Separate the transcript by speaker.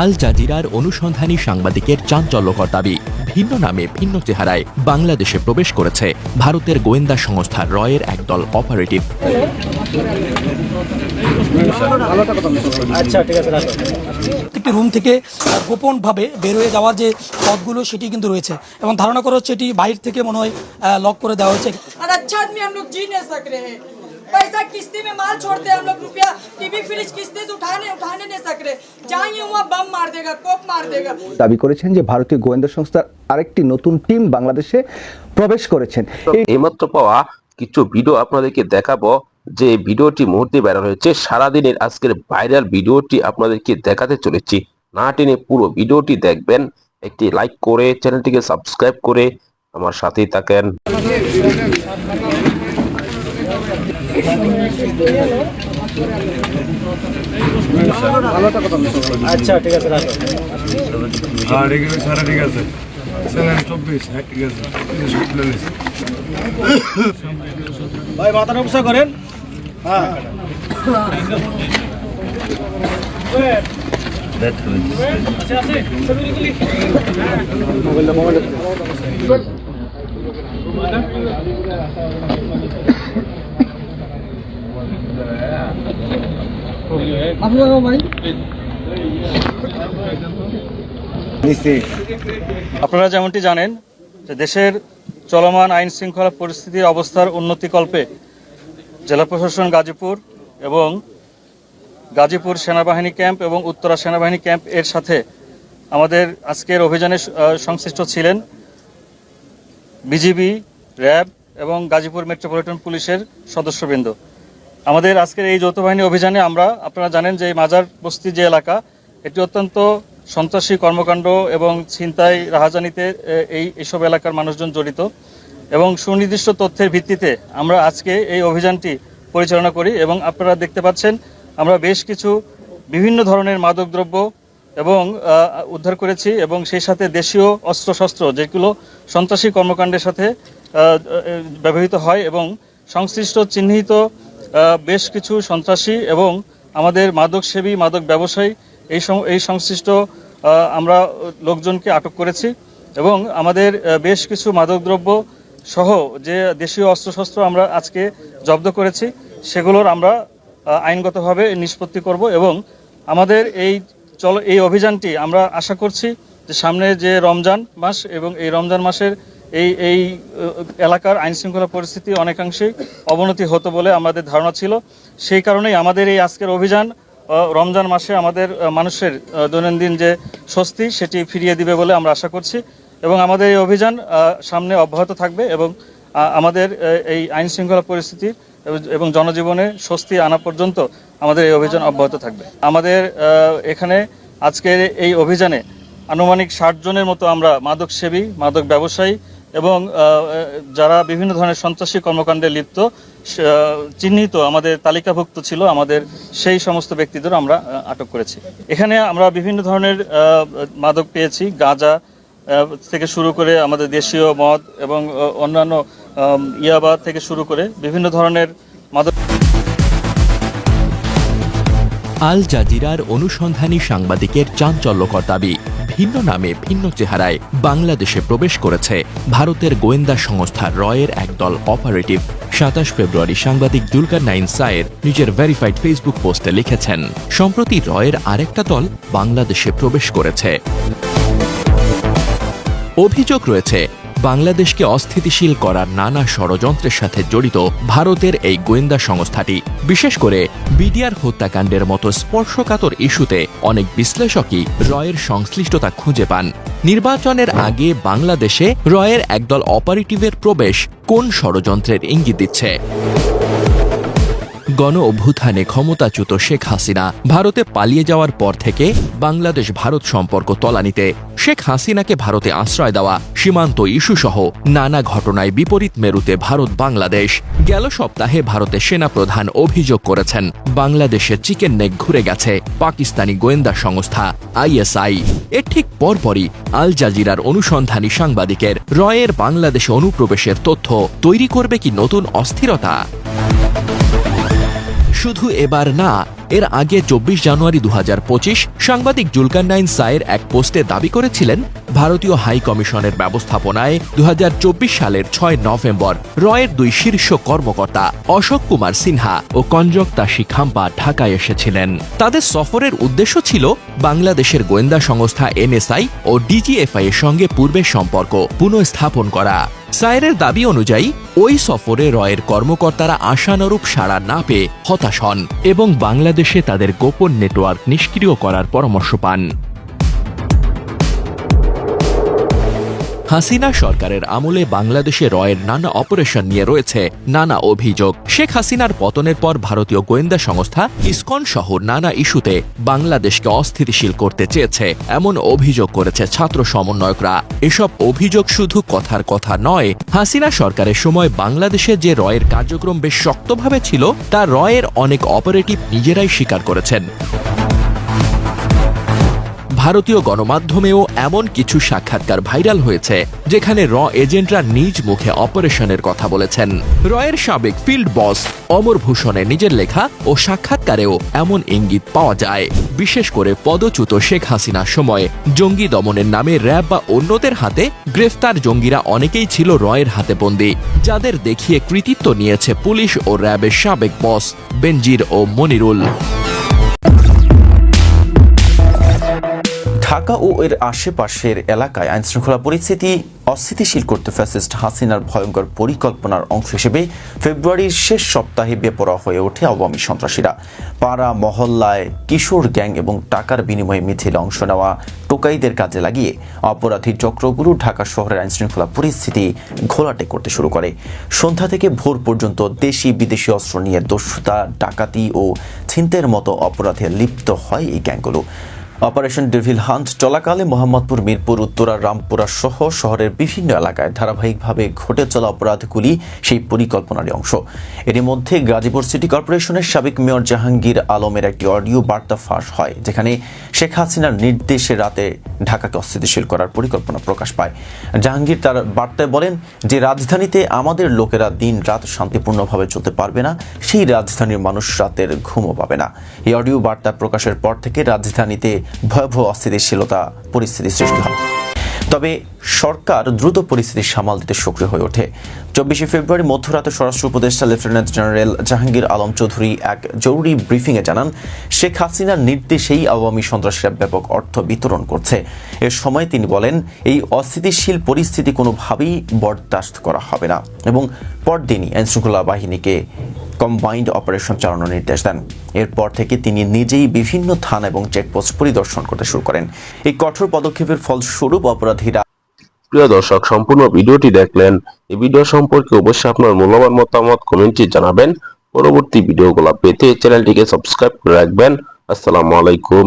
Speaker 1: আল জাজিরার অনুসন্ধানী সাংবাদিকের চাঞ্চল্যকর দাবি ভিন্ন নামে ভিন্ন চেহারায় বাংলাদেশে প্রবেশ করেছে ভারতের গোয়েন্দা সংস্থা রয়ের একদল অপারেটিভ।
Speaker 2: একটি রুম থেকে গোপনভাবে বের হয়ে যাওয়ার যে পথগুলো সেটি কিন্তু রয়েছে এবং ধারণা করা হচ্ছে এটি বাইরে থেকে মনে হয় লক করে দেওয়া হয়েছে।
Speaker 3: पैसा किस्ती में माल छोड़ते हैं हम लोग रुपया टीवी फ्रिज किस्ती से उठाने उठाने नहीं सक रहे जाएंगे वहाँ बम मार देगा कोप मार देगा
Speaker 4: দাবি করেছেন যে ভারতীয় গোয়েন্দা সংস্থার আরেকটি নতুন টিম বাংলাদেশে প্রবেশ করেছেন এই
Speaker 5: এইমাত্র পাওয়া কিছু ভিডিও আপনাদেরকে দেখাবো যে ভিডিওটি মুহূর্তে বের হয়েছে সারাদিনের আজকের ভাইরাল ভিডিওটি আপনাদেরকে দেখাতে চলেছি না টেনে পুরো ভিডিওটি দেখবেন একটি লাইক করে চ্যানেলটিকে সাবস্ক্রাইব করে আমার সাথেই থাকেন
Speaker 6: আচ্ছা ঠিক আছে রাখো।
Speaker 7: হ্যাঁ ঠিক আছে সারা ঠিক আছে। চব্বিশ হ্যাঁ ঠিক আছে।
Speaker 6: ভাই মাথাটা উৎসাহ করেন। হ্যাঁ। মোবাইলটা মোবাইলটা
Speaker 8: আপনারা যেমনটি জানেন যে দেশের চলমান আইন শৃঙ্খলা পরিস্থিতির অবস্থার উন্নতিকল্পে জেলা প্রশাসন গাজীপুর এবং গাজীপুর সেনাবাহিনী ক্যাম্প এবং উত্তরা সেনাবাহিনী ক্যাম্প এর সাথে আমাদের আজকের অভিযানে সংশ্লিষ্ট ছিলেন বিজিবি, র্যাব এবং গাজীপুর মেট্রোপলিটন পুলিশের সদস্যবৃন্দ। আমাদের আজকের এই যৌথ বাহিনী অভিযানে আমরা, আপনারা জানেন যে মাজার বস্তি যে এলাকা, এটি অত্যন্ত সন্ত্রাসী কর্মকাণ্ড এবং ছিনতাই রাহাজানিতে এই, এসব এলাকার মানুষজন জড়িত। এবং সুনির্দিষ্ট তথ্যের ভিত্তিতে আমরা আজকে এই অভিযানটি পরিচালনা করি এবং আপনারা দেখতে পাচ্ছেন, আমরা বেশ কিছু বিভিন্ন ধরনের মাদকদ্রব্য এবং উদ্ধার করেছি এবং সেই সাথে দেশীয় অস্ত্রশস্ত্র যেগুলো সন্ত্রাসী কর্মকাণ্ডের সাথে ব্যবহৃত হয় এবং সংশ্লিষ্ট চিহ্নিত বেশ কিছু সন্ত্রাসী এবং আমাদের মাদকসেবী, মাদক ব্যবসায়ী এই এই সংশ্লিষ্ট আমরা লোকজনকে আটক করেছি এবং আমাদের বেশ কিছু মাদকদ্রব্য সহ যে দেশীয় অস্ত্রশস্ত্র আমরা আজকে জব্দ করেছি, সেগুলোর আমরা আইনগতভাবে নিষ্পত্তি করব এবং আমাদের এই চল এই অভিযানটি আমরা আশা করছি যে সামনে যে রমজান মাস এবং এই রমজান মাসের এই এই এলাকার আইন শৃঙ্খলা পরিস্থিতি অনেকাংশেই অবনতি হতো বলে আমাদের ধারণা ছিল। সেই কারণেই আমাদের এই আজকের অভিযান রমজান মাসে আমাদের মানুষের দৈনন্দিন যে স্বস্তি, সেটি ফিরিয়ে দিবে বলে আমরা আশা করছি এবং আমাদের এই অভিযান সামনে অব্যাহত থাকবে এবং আমাদের এই আইন শৃঙ্খলা পরিস্থিতি এবং- এবং জনজীবনে স্বস্তি আনা পর্যন্ত আমাদের এই অভিযান অব্যাহত থাকবে। আমাদের এখানে আজকের এই অভিযানে আনুমানিক ষাট জনের মতো আমরা মাদক সেবী মাদক ব্যবসায়ী এবং যারা বিভিন্ন ধরনের সন্ত্রাসী কর্মকাণ্ডে লিপ্ত চিহ্নিত আমাদের তালিকাভুক্ত ছিল, আমাদের সেই সমস্ত ব্যক্তিদের আমরা আটক করেছি। এখানে আমরা বিভিন্ন ধরনের মাদক পেয়েছি, গাঁজা থেকে শুরু করে আমাদের দেশীয় মদ এবং অন্যান্য ইয়াবা থেকে শুরু করে বিভিন্ন ধরনের মাদক
Speaker 1: আল জাজিরার অনুসন্ধানী সাংবাদিকের চাঞ্চল্যকর দাবি। ভিন্ন নামে ভিন্ন চেহারায় বাংলাদেশে প্রবেশ করেছে ভারতের গোয়েন্দা সংস্থা রয়ের একদল অপারেটিভ। সাতাশ ফেব্রুয়ারি সাংবাদিক দুলকার নাইন সায়ের নিজের ভেরিফাইড ফেসবুক পোস্টে লিখেছেন, সম্প্রতি রয়ের আরেকটা দল বাংলাদেশে প্রবেশ করেছে। অভিযোগ রয়েছে বাংলাদেশকে অস্থিতিশীল করার নানা ষড়যন্ত্রের সাথে জড়িত ভারতের এই গোয়েন্দা সংস্থাটি। বিশেষ করে বিডিআর হত্যাকাণ্ডের মতো স্পর্শকাতর ইস্যুতে অনেক বিশ্লেষকই রয়ের সংশ্লিষ্টতা খুঁজে পান। নির্বাচনের আগে বাংলাদেশে রয়ের একদল অপারেটিভের প্রবেশ কোন ষড়যন্ত্রের ইঙ্গিত দিচ্ছে? গণ অভ্যুত্থানে ক্ষমতাচ্যুত শেখ হাসিনা ভারতে পালিয়ে যাওয়ার পর থেকে বাংলাদেশ ভারত সম্পর্ক তলানিতে। শেখ হাসিনাকে ভারতে আশ্রয় দেওয়া সীমান্ত ইস্যু সহ নানা ঘটনায় বিপরীত মেরুতে ভারত বাংলাদেশ। গেল সপ্তাহে ভারতের সেনাপ্রধান অভিযোগ করেছেন, বাংলাদেশে চিকেন নেক ঘুরে গেছে, পাকিস্তানি গোয়েন্দা সংস্থা আইএসআই। এর ঠিক পরপরই আল জাজিরার অনুসন্ধানী সাংবাদিকের রয়ের বাংলাদেশে অনুপ্রবেশের তথ্য তৈরি করবে কি নতুন অস্থিরতা? শুধু এবার না এর আগে চব্বিশ জানুয়ারি দু হাজার পঁচিশ সাংবাদিক জুলকার নাইন সায়ের এক পোস্টে দাবি করেছিলেন, ভারতীয় হাই কমিশনের ব্যবস্থাপনায় দু সালের ছয় নভেম্বর রয়ের দুই শীর্ষ কর্মকর্তা অশোক কুমার সিনহা ও কঞ্জক তাশি খাম্পা ঢাকায় এসেছিলেন। তাদের সফরের উদ্দেশ্য ছিল বাংলাদেশের গোয়েন্দা সংস্থা এনএসআই ও ডিজিএফআই এর সঙ্গে পূর্বের সম্পর্ক পুনঃস্থাপন করা। সায়েরের দাবি অনুযায়ী, ওই সফরে রয়ের কর্মকর্তারা আশানুরূপ সাড়া না পেয়ে হতাশ হন এবং বাংলাদেশে তাদের গোপন নেটওয়ার্ক নিষ্ক্রিয় করার পরামর্শ পান। হাসিনা সরকারের আমলে বাংলাদেশে রয়ের নানা অপারেশন নিয়ে রয়েছে নানা অভিযোগ। শেখ হাসিনার পতনের পর ভারতীয় গোয়েন্দা সংস্থা ইসকন সহ নানা ইস্যুতে বাংলাদেশকে অস্থিতিশীল করতে চেয়েছে, এমন অভিযোগ করেছে ছাত্র সমন্বয়করা। এসব অভিযোগ শুধু কথার কথা নয়, হাসিনা সরকারের সময় বাংলাদেশে যে রয়ের কার্যক্রম বেশ শক্তভাবে ছিল, তা রয়ের অনেক অপারেটিভ নিজেরাই স্বীকার করেছেন। ভারতীয় গণমাধ্যমেও এমন কিছু সাক্ষাৎকার ভাইরাল হয়েছে, যেখানে র এজেন্টরা নিজ মুখে অপারেশনের কথা বলেছেন। রয়ের সাবেক ফিল্ড বস অমর ভূষণের নিজের লেখা ও সাক্ষাৎকারেও এমন ইঙ্গিত পাওয়া যায়। বিশেষ করে পদচ্যুত শেখ হাসিনার সময় জঙ্গি দমনের নামে র্যাব বা অন্যদের হাতে গ্রেফতার জঙ্গিরা অনেকেই ছিল রয়ের হাতে বন্দী, যাদের দেখিয়ে কৃতিত্ব নিয়েছে পুলিশ ও র্যাবের সাবেক বস বেনজির ও মনিরুল।
Speaker 9: ঢাকা ও এর আশেপাশের এলাকায় আইনশৃঙ্খলা পরিস্থিতি অস্থিতিশীল করতে ফ্যাসিস্ট হাসিনার ভয়ঙ্কর পরিকল্পনার অংশ হিসেবে ফেব্রুয়ারির শেষ সপ্তাহে বেপরা হয়ে ওঠে আওয়ামী সন্ত্রাসীরা। পাড়া, মহল্লায় কিশোর গ্যাং এবং টাকার বিনিময়ে মিছিলে অংশ নেওয়া টোকাইদের কাজে লাগিয়ে অপরাধী চক্রগুলো ঢাকা শহরের আইনশৃঙ্খলা পরিস্থিতি ঘোলাটে করতে শুরু করে। সন্ধ্যা থেকে ভোর পর্যন্ত দেশি বিদেশি অস্ত্র নিয়ে দস্যুতা, ডাকাতি ও ছিনতের মতো অপরাধে লিপ্ত হয় এই গ্যাংগুলো। অপারেশন ডেভিল হান্ট চলাকালে মোহাম্মদপুর, মিরপুর, উত্তরা, রামপুরা সহ শহরের বিভিন্ন এলাকায় ধারাবাহিকভাবে ঘটে চলা অপরাধগুলি সেই পরিকল্পনারই অংশ। এরই মধ্যে গাজীপুর সিটি কর্পোরেশনের সাবেক মেয়র জাহাঙ্গীর আলমের একটি অডিও বার্তা ফাঁস হয়, যেখানে শেখ হাসিনার নির্দেশে রাতে ঢাকাকে অস্থিতিশীল করার পরিকল্পনা প্রকাশ পায়। জাহাঙ্গীর তার বার্তায় বলেন যে, রাজধানীতে আমাদের লোকেরা দিন রাত শান্তিপূর্ণভাবে চলতে পারবে না, সেই রাজধানীর মানুষ রাতের ঘুমও পাবে না। এই অডিও বার্তা প্রকাশের পর থেকে রাজধানীতে ভয়াবহ অস্থিতিশীলতা পরিস্থিতি সৃষ্টি হয়। তবে সরকার দ্রুত পরিস্থিতি সামাল দিতে সক্রিয় হয়ে ওঠে। চব্বিশে ফেব্রুয়ারি মধ্যরাতে স্বরাষ্ট্র উপদেষ্টা লেফটেন্যান্ট জেনারেল জাহাঙ্গীর আলম চৌধুরী এক জরুরি ব্রিফিংয়ে জানান, শেখ হাসিনার নির্দেশেই আওয়ামী সন্ত্রাসীরা ব্যাপক অর্থ বিতরণ করছে। এ সময় তিনি বলেন, এই অস্থিতিশীল পরিস্থিতি কোনোভাবেই বরদাস্ত করা হবে না এবং পরদিনই আইনশৃঙ্খলা বাহিনীকে কম্বাইন্ড অপারেশন চালানোর নির্দেশ দেন। এরপর থেকে তিনি নিজেই বিভিন্ন থানা এবং চেকপোস্ট পরিদর্শন করতে শুরু করেন। এই কঠোর পদক্ষেপের ফলস্বরূপ অপরাধীরা
Speaker 5: প্রিয় দর্শক, সম্পূর্ণ ভিডিওটি দেখলেন। এই ভিডিও সম্পর্কে অবশ্যই আপনার মূল্যবান মতামত কমেন্টে জানাবেন। পরবর্তী ভিডিওগুলো পেতে চ্যানেলটিকে সাবস্ক্রাইব করে রাখবেন। আসসালামু আলাইকুম।